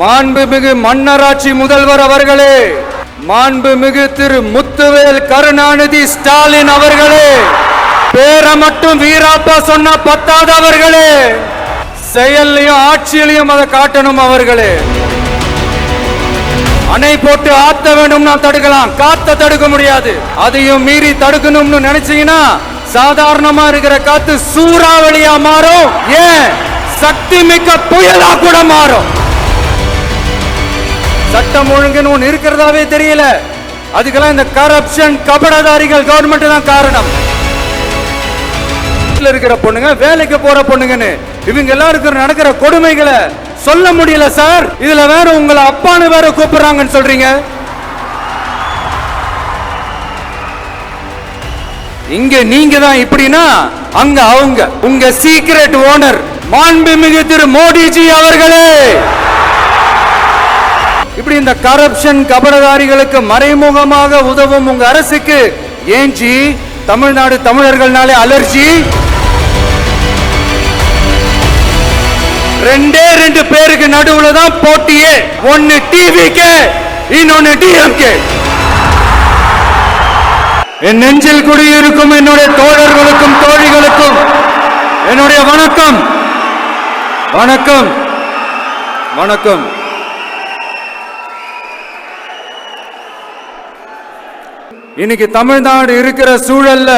மாண்புமிகு மன்னராட்சி முதல்வர் அவர்களே மாண்புமிகு திரு முத்துவேல் கருணாநிதி ஸ்டாலின் அவர்களே பேரை மட்டும் வீராப்பா சொன்ன பத்தாத அவர்களே செயல்லையும் ஆட்சியிலையும் அதை காட்டணும் அவர்களே. அணை போட்டு ஆத்த வேணும்னா தடுக்கலாம் காத்த தடுக்க முடியாது. அதையும் மீறி தடுக்கணும்னு நினைச்சீங்கன்னா சாதாரணமா இருக்கிற காத்து சூறாவளியா மாறும். ஏன்? சக்தி மிக்க புயலா கூட மாறும். சட்டம் ஒழுங்குன்னு ஒன்று இருக்கிறதாவே தெரியல. அதுக்கெல்லாம் இந்த கரப்ஷன் கபடதாரிகள் கவர்மெண்ட் தான் காரணம். வீட்டுல இருக்கிற பொண்ணுங்க வேலைக்கு போற பொண்ணுங்கன்னு இவங்க எல்லாருக்கும் நடக்கிற கொடுமைகளை சொல்ல முடியல சார். இதுல வேற உங்களை அப்பான்னு வேற கூப்பிடுறாங்கன்னு சொல்றீங்க. இங்க நீங்க தான் இப்படின்னா அங்க அவங்க உங்க சீக்ரெட் ஓனர் மாண்புமிகு திரு மோடிஜி அவர்களே! இப்படி இந்த கரப்ஷன் கபடதாரிகளுக்கு மறைமுகமாக உதவும் உங்க அரசுக்கு ஏஞ்சி தமிழ்நாடு தமிழர்கள்னாலே அலர்ஜி? ரெண்டே ரெண்டு பேருக்கு நடுவுல தான் போட்டியே. ஒன்னு டிவிக்கு இன்னொன்னு டிஎம்கே என் நெஞ்சில் குடியிருக்கும் என்னுடைய தோழர்களுக்கும் தோழிகளுக்கும் என்னுடைய வணக்கம். வணக்கம். வணக்கம். இன்னைக்கு தமிழ்நாடு இருக்கிற சூழல்ல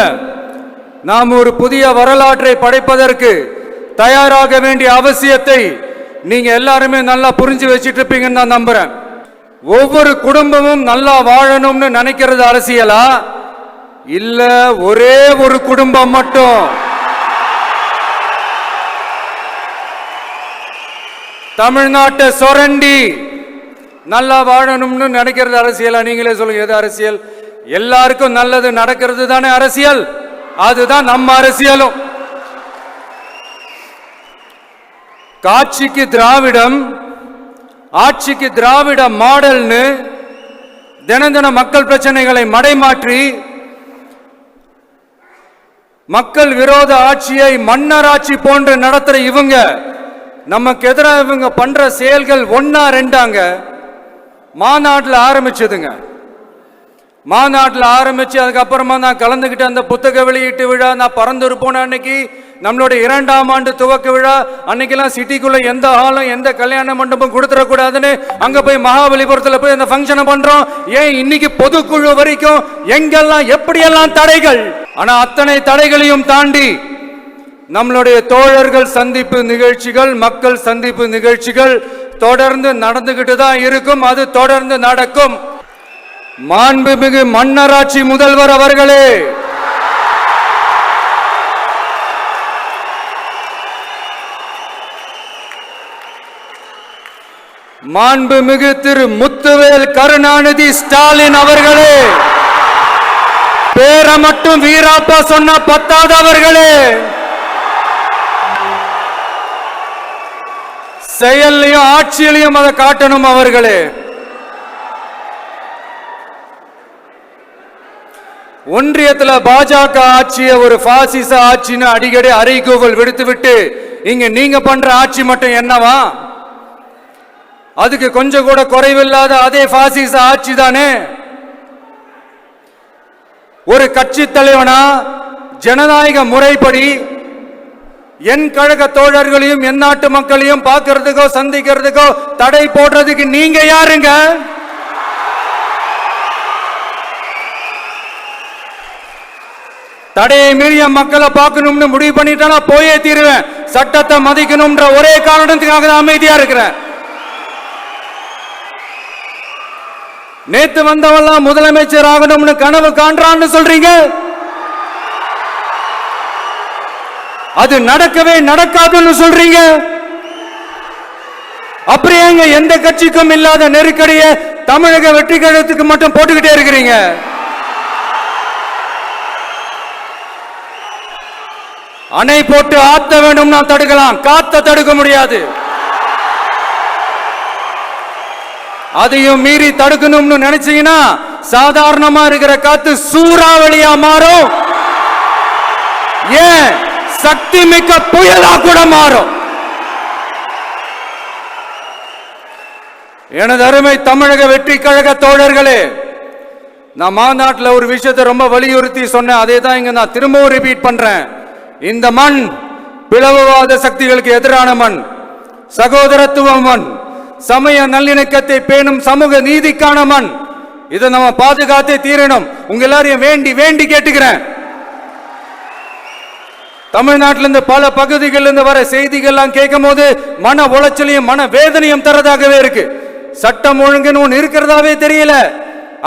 நாம் ஒரு புதிய வரலாற்றை படைப்பதற்கு தயாராக வேண்டிய அவசியத்தை நீங்க எல்லாருமே நல்லா புரிஞ்சு வச்சுட்டு இருப்பீங்கன்னு நான் நம்புறேன். ஒவ்வொரு குடும்பமும் நல்லா வாழணும்னு நினைக்கிறது அரசியலா? இல்ல ஒரே ஒரு குடும்பம் மட்டும்? தமிழ்நாட்டை சொரண்டி நல்லா வாழணும்னு நினைக்கிறது அரசியலா? நீங்களே சொல்லுங்க எது அரசியல்? எல்லாருக்கும் நல்லது நடக்கிறது தானே அரசியல்? அதுதான் நம்ம அரசியலும். காட்சிக்கு திராவிடம் ஆட்சிக்கு திராவிட மாடல்னு தினம் தினம் மக்கள் பிரச்சனைகளை மடைமாற்றி மக்கள் விரோத ஆட்சியை மன்னராட்சி போன்று நடத்துற இவங்க நமக்கு எதிராக இவங்க பண்ற செயல்கள் ஒன்னா ரெண்டாங்க மாநாட்டில் ஆரம்பிச்சதுங்க. மாநாட்டில் ஆரம்பித்து அதுக்கப்புறமா நான் கலந்துக்கிட்ட அந்த புத்தக வெளியீட்டு விழா நான் பறந்துரு போன அன்னைக்கு நம்மளுடைய இரண்டாம் ஆண்டு துவக்க விழா அன்னைக்கெல்லாம் சிட்டிக்குள்ள எந்த ஹாலும் எந்த கல்யாண மண்டபம் கொடுத்துடக்கூடாதுன்னு அங்கே போய் மகாபலிபுரத்தில் போய் அந்த ஃபங்க்ஷனை பண்ணுறோம் ஏன் இன்னைக்கு பொதுக்குழு வரைக்கும் எங்கெல்லாம் எப்படியெல்லாம் தடைகள்? ஆனால் அத்தனை தடைகளையும் தாண்டி நம்மளுடைய தோழர்கள் சந்திப்பு நிகழ்ச்சிகள் மக்கள் சந்திப்பு நிகழ்ச்சிகள் தொடர்ந்து நடந்துகிட்டு தான் இருக்கும். அது தொடர்ந்து நடக்கும். மாண்புமிகு மன்னராட்சி முதல்வர் அவர்களே. மாண்புமிகு திரு முத்துவேல் கருணாநிதி ஸ்டாலின் அவர்களே. பேரை மட்டும் வீராப்பா சொன்ன பத்தாதவர்களே செயல்லையும் ஆட்சியிலையும் அதை காட்டணும் அவர்களே. ஒன்றியத்துல பாஜக ஆட்சியை ஒரு பாசிச ஆட்சின்னு அடிக்கடி அறைகூவல் விடுத்துவிட்டு இங்க நீங்க பண்ற ஆட்சி மட்டும் என்னவா? அதுக்கு கொஞ்சம் கூட குறைவில்லாத அதே பாசிச ஆட்சி தானே? ஒரு கட்சி தலைவனா ஜனநாயக முறைப்படி என் கழக தோழர்களையும் என் நாட்டு மக்களையும் பார்க்கறதுக்கோ சந்திக்கிறதுக்கோ தடை போடுறதுக்கு நீங்க யாருங்க? தடையை மீறிய மக்களை பார்க்கணும்னு முடிவு பண்ணிட்டா போயே தீருவேன். சட்டத்தை மதிக்கணும்ன்ற ஒரே காரணத்துக்காக தான் அமைதியா இருக்கிறேன். நேத்து வந்தவெல்லாம் முதலமைச்சர் ஆகணும்னு கனவு காண்றான்னு சொல்றீங்க? அது நடக்கவே நடக்காதுன்னு சொல்றீங்க? அப்படியேங்க எந்த கட்சிக்கும் இல்லாத நெருக்கடியை தமிழக வெற்றி கழகத்துக்கு மட்டும் போட்டுக்கிட்டே இருக்கிறீங்க? அணை போட்டு ஆத்த வேண்டும்னா தடுக்கலாம் காத்த தடுக்க முடியாது. அதையும் மீறி தடுக்கணும்னு நினைச்சீங்கன்னா சாதாரணமா இருக்கிற காத்து சூறாவளியா மாறும். ஏன்? சக்தி மிக்க புயலா கூட மாறும். எனது அருமை தமிழக வெற்றி கழக தோழர்களே நான் மாநாட்டில் ஒரு விஷயத்தை ரொம்ப வலியுறுத்தி சொன்னேன் அதே தான் இங்க நான் திரும்பவும் ரிப்பீட் பண்றேன். இந்த மண் பிளவுவாத சக்திகளுக்கு எதிரான மண் சகோதரத்துவ மண் சமய நல்லிணக்கத்தை பேணும் சமூக நீதிக்கான மண். இதை நம்ம பாதுகாத்தே தீரணும். உங்க எல்லாரையும் வேண்டி வேண்டி கேட்டுக்கிறேன். தமிழ்நாட்டில இருந்து பல பகுதிகளில் இருந்து வர செய்திகள்லாம் கேட்கும் போது மன உளைச்சலையும் மன வேதனையும் தரதாகவே இருக்கு. சட்டம் ஒழுங்குன்னு ஒன்று இருக்கிறதாவே தெரியல.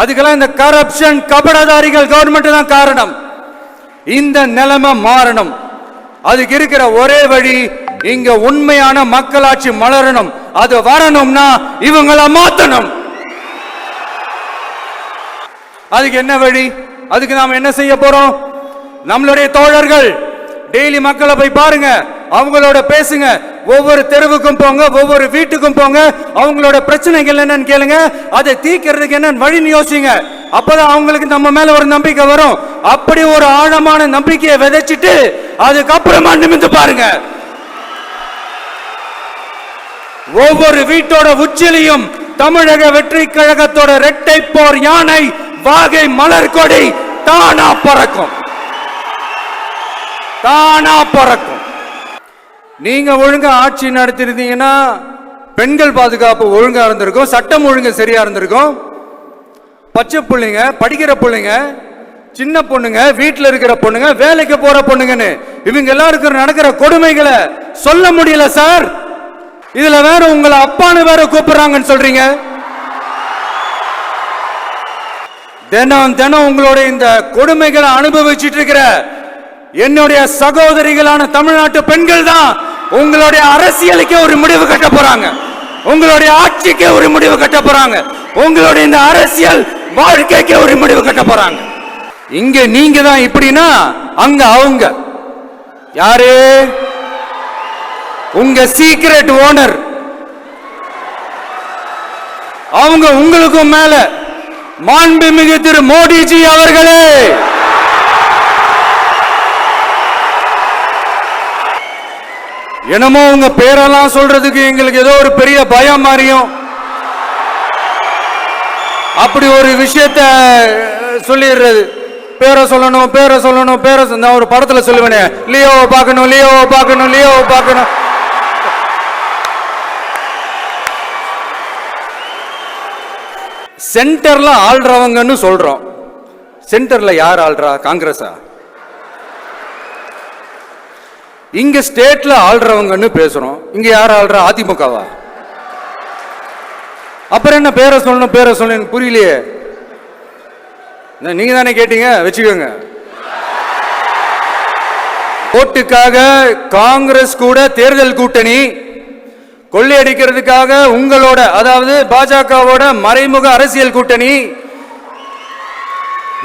அதுக்கெல்லாம் இந்த கரப்ஷன் கபடதாரிகள் கவர்மெண்ட் தான் காரணம். இந்த நிலைமை மாறணும். அதுக்கு இருக்கிற ஒரே வழி இங்க உண்மையான மக்களாட்சி மலரணும். அது வரணும்னா இவங்கள மாத்தணும். அதுக்கு என்ன வழி? அதுக்கு நாம என்ன செய்ய போறோம்? நம்மளுடைய தோழர்கள் டெய்லி மக்களை போய் பாருங்க. அவங்களோட பேசுங்க. ஒவ்வொரு தெருவுக்கும் போங்க ஒவ்வொரு வீட்டுக்கும் போங்க. அவங்களோட பிரச்சனைகள் என்னன்னு கேளுங்க. அதை தீர்க்கிறதுக்கு என்னன்னு வழின்னு யோசிங்க. அப்பதான் அவங்களுக்கு நம்ம மேல ஒரு நம்பிக்கை வரும். அப்படி ஒரு ஆழமான நம்பிக்கையை விதைச்சிட்டு அதுக்கப்புறமா நிமிந்து பாருங்க. ஒவ்வொரு வீட்டோட உச்சிலையும் தமிழக வெற்றி கழகத்தோட ரெட்டை போர் யானை வாகை மலர் கொடி தானா பறக்கும். தானா பறக்கும். நீங்க ஒழுங்கா ஆட்சி நடத்திருந்தீங்கன்னா பெண்கள் பாதுகாப்பு ஒழுங்கா இருந்திருக்கும் சட்டம் ஒழுங்கு சரியா இருந்திருக்கும். பச்சை பிள்ளைங்க படிக்கிற பிள்ளைங்க சின்ன பொண்ணுங்க வீட்டில் இருக்கிற பொண்ணுங்க வேலைக்கு போற பொண்ணுங்கன்னு இவங்க எல்லாருக்கும் நடக்கிற கொடுமைகளை சொல்ல முடியல சார். இதுல வேற உங்களை அப்பான்னு வேற கூப்பிடுறாங்கன்னு சொல்றீங்க. தினம் தினம் உங்களுடைய இந்த கொடுமைகளை அனுபவிச்சுட்டு இருக்கிற என்னுடைய சகோதரிகளான தமிழ்நாட்டு பெண்கள் தான் உங்களுடைய அரசியலுக்கே ஒரு முடிவு கட்ட போறாங்க. உங்களுடைய ஆட்சிக்கே ஒரு முடிவு கட்ட போறாங்க. உங்களுடைய இந்த அரசியல் வாழ்க்கைக்கு ஒரு முடிவு கட்ட போறாங்க. இங்க நீங்க தான் இப்படின்னா அங்க அவங்க. யாரு? உங்க சீக்ரெட் ஓனர் அவங்க உங்களுக்கும் மேல. மாண்புமிகு திரு மோடிஜி அவர்களே. என்னமோ உங்க பேரெல்லாம் சொல்றதுக்கு எங்களுக்கு ஏதோ ஒரு பெரிய பயம் மாதிரியும் அப்படி ஒரு விஷயத்த சொல்லிடுறது. பேரை சொல்லணும் பேரை சொல்லணும் பேரை நான் ஒரு படத்தில் சொல்லுவேனே. லியோவை பார்க்கணும் லியோவை பார்க்கணும் லியோவை பார்க்கணும். சென்டர்ல ஆள்றவங்கன்னு சொல்றோம். சென்டர்ல யார் ஆள்றா? காங்கிரஸா? இங்க ஸ்டேட்ல ஆள்றவங்கன்னு பேசுறோம். இங்க யார் ஆள்றா? அதிமுகவா? அப்புறம் என்ன பேரை சொல்லணும் பேரை சொல்லணும் எனக்கு புரியலையே. நீங்க தானே கேட்டீங்க? வச்சுக்கோங்க. ஓட்டுக்காக காங்கிரஸ் கூட தேர்தல் கூட்டணி கொள்ளையடிக்கிறதுக்காக உங்களோட அதாவது பாஜகவோட மறைமுக அரசியல் கூட்டணி.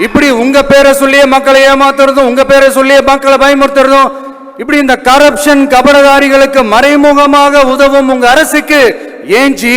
இப்படி உங்க பேரை சொல்லியே மக்களை ஏமாத்துறதும் உங்க பேரை சொல்லியே மக்களை பயமுறுத்துறதும் இப்படி இந்த கரப்ஷன் கபடதாரிகளுக்கு மறைமுகமாக உதவும் உங்க அரசுக்கு ஏஞ்சி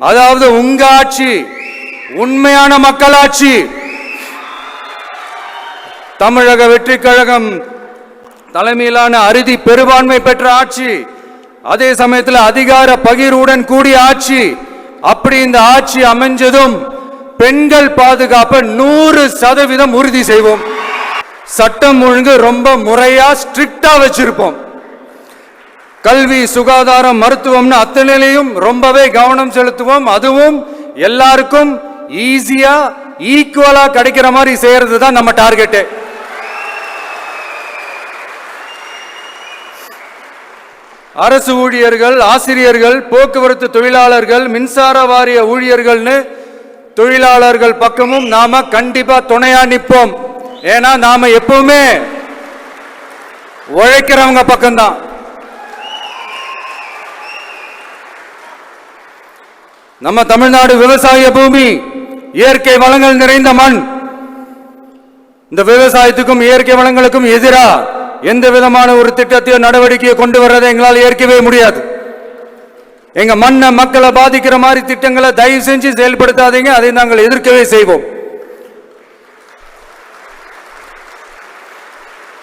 அதாவது உங்க ஆட்சி உண்மையான மக்களாட்சி. தமிழக வெற்றி கழகம் தலைமையிலான அறுதி பெரும்பான்மை பெற்ற ஆட்சி அதே சமயத்தில் அதிகார பகிர்வுடன் கூடிய ஆட்சி. அப்படி இந்த ஆட்சி அமைஞ்சதும் பெண்கள் பாதுகாப்பை நூறு சதவீதம் உறுதி செய்வோம். சட்டம் ஒழுங்கு ரொம்ப முறையா ஸ்ட்ரிக்டா வச்சிருப்போம். கல்வி சுகாதாரம் மருத்துவம்னு அத்தனையிலையும் ரொம்பவே கவனம் செலுத்துவோம். அதுவும் எல்லாருக்கும் ஈஸியா ஈக்குவலா கிடைக்கிற மாதிரி செய்யறது தான் நம்ம டார்கெட்டு அரசு ஊழியர்கள் ஆசிரியர்கள் போக்குவரத்து தொழிலாளர்கள் மின்சார வாரிய ஊழியர்கள்னு தொழிலாளர்கள் பக்கமும் நாம கண்டிப்பா துணையா நிற்போம் ஏன்னா நாம எப்பவுமே உழைக்கிறவங்க பக்கம்தான். நம்ம தமிழ்நாடு விவசாய பூமி இயற்கை வளங்கள் நிறைந்த மண். இந்த விவசாயத்துக்கும் இயற்கை வளங்களுக்கும் எதிராக எந்த விதமான ஒரு திட்டத்தையோ நடவடிக்கையை கொண்டு வர்றதை எங்களால் ஏற்கவே முடியாது. எங்க மண்ணை மக்களை பாதிக்கிற மாதிரி திட்டங்களை தயவு செஞ்சு செயல்படுத்தாதீங்க. அதை நாங்கள் எதிர்க்கவே செய்வோம்.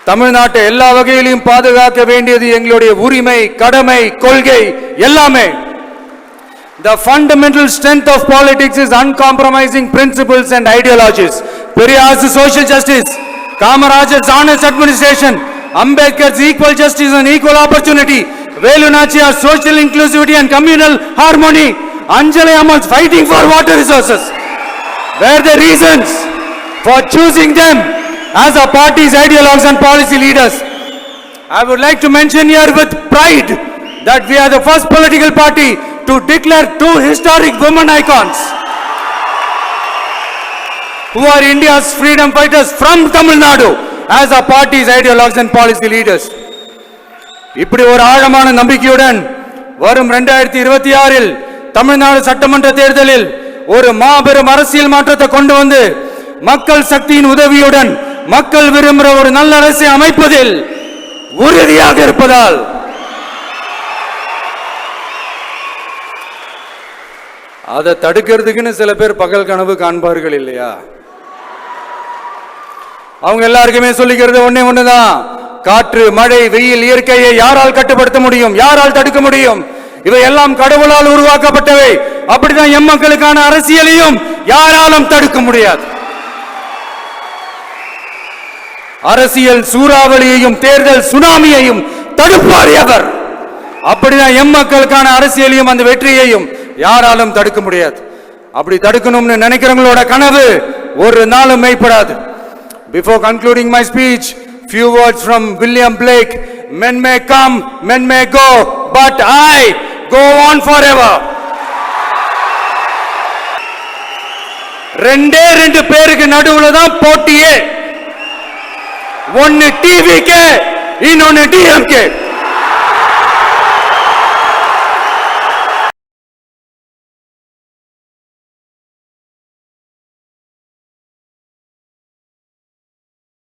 தமிழ்நாட்டை எல்லா வகையிலையும் பாதுகாக்க வேண்டியது எங்களுடைய உரிமை கடமை கொள்கை எல்லாமே. The fundamental strength of politics is uncompromising principles and ideologies. Periyar's social justice, Kamarajar's honest administration, Ambedkar's equal justice and equal opportunity, Velunachia's social inclusivity and communal harmony, Anjali Amal's fighting for water resources were the reasons for choosing them as our party's ideologues and policy leaders. I would like to mention here with pride that we are the first political party to declare two historic women icons who are India's freedom fighters from Tamil Nadu as our party's ideologues and policy leaders. இப்படி ஒரு ஆழமான நம்பிக்கையுடன் வரும் 2026 இருபத்தி ஆறில் தமிழ்நாடு சட்டமன்ற தேர்தலில் ஒரு மாபெரும் அரசியல் மாற்றத்தை கொண்டு வந்து மக்கள் சக்தியின் உதவியுடன் மக்கள் விரும்புகிற ஒரு நல்ல அரசை அமைப்பதில் உறுதியாக இருப்பதால் அதை தடுக்கிறதுக்குன்னு சில பேர் பகல் கனவு காண்பார்கள் இல்லையா? அவங்க எல்லாருக்குமே சொல்லிக்கிறது ஒன்னே ஒண்ணுதான். காற்று மழை வெயில் இயற்கையை யாரால் கட்டுப்படுத்த முடியும்? யாரால் தடுக்க முடியும்? இவை எல்லாம் கடவுளால் உருவாக்கப்பட்டவை. அப்படிதான் எம் மக்களுக்கான அரசியலையும் யாராலும் தடுக்க முடியாது. அரசியல் சூறாவளியையும் தேர்தல் சுனாமியையும் தடுப்பார் எவர்? அப்படிதான் எம் மக்களுக்கான அரசியலையும் அந்த வெற்றியையும் யாராலும் தடுக்க முடியாது. அப்படி தடுக்கணும்னு நினைக்கிறவங்களோட கனவு ஒரு நாளும் மெய்ப்படாது. Before concluding my speech few words from William Blake men may come men may go but I go on forever ரெண்டே ரெண்டு பேருக்கு நடுவுல தான் போட்டியே. ஒன்னு டிவிக்கு இன்னொன்னு டிஎம்கே